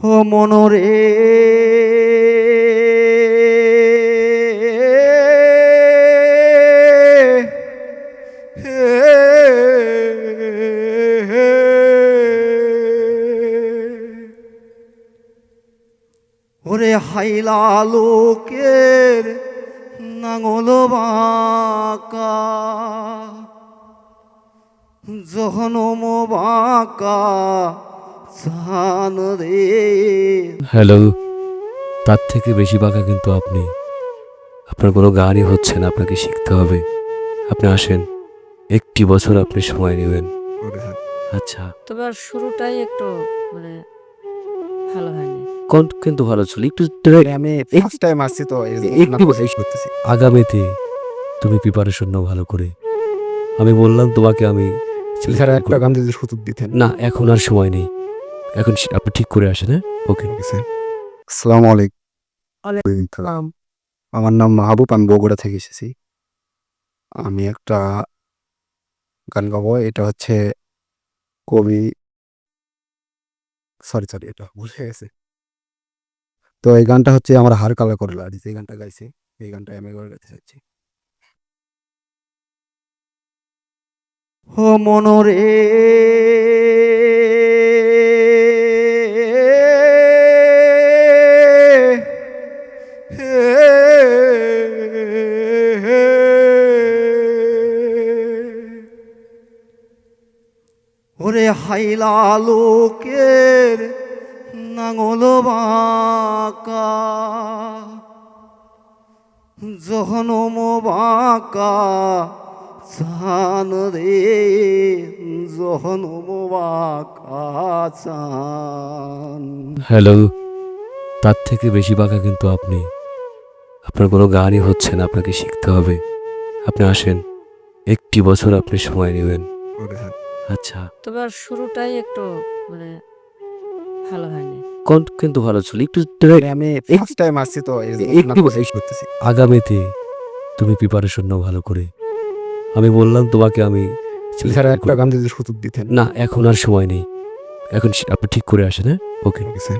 ও মনরে। ওরে হাইলা লোকের নাঙল বাঁকা জহনম বাঁকা হ্যালো তার থেকে বেশি বাঁকা কিন্তু আপনি। আপনার কোনো গানই হচ্ছে না আপনাকে শিখতে হবে। আপনি আসেন একটি বছর আপনি সময় নেবেন। আচ্ছা। তবে আর শুরুটাই একটু মানে ভালো হয়নি। কণ্ঠ কিন্তু ভালো ছিল একটু আমি ফার্স্ট টাইম আসছি তো একটু আপনাকে করতেছি। আগামীতে তুমি প্রিপারেশন নাও ভালো করে। আমি বললাম তোমাকে আমি একটা গান যদি সুযোগ দিতেন। না এখন আর সময় নেই। এখন আপনি ঠিক করে আসেন হ্যাঁ? ওকে স্যার আসসালামু আলাইকুম। আমার নাম মাহবুব আমি বগুড়া থেকে এসেছি। আমি একটা গান গাবো এটা হচ্ছে কবি সরি সরি এটা ভুল হয়ে গেছে। তো এই গানটা হচ্ছে আমার হার কালা করে লাগিয়েছে এই গানটা গাইছে এই গানটা আমি করে গাইতে চাচ্ছি। ও মনরে ওরে হাইলা লোকের নাঙল বাঁকা। জহনম বাঁকা চান রে জহনম বাঁকা চান। হ্যালো তার থেকে বেশি বাঁকা কিন্তু আপনি। আপনার কোনো গানই হচ্ছে না আপনাকে শিখতে হবে। আপনি আসেন একটি বছর আপনি সময় নেবেন। আচ্ছা। তবে আর শুরুটাই একটু মানে ভালো হয়নি। কণ্ঠ কিন্তু ভালো ছিল? একটু direct আমি ফার্স্ট টাইম আসছি তো একটু আপনাকে করতেছি আগামীতে তুমি প্রিপারেশন নাও ভালো করে। আমি বললাম তোমাকে আমি স্যার একটা গান যদি সুযোগ দিতেন। না এখন আর সময় নেই। এখন আপনি ঠিক করে আসেন হ্যাঁ? Okay sir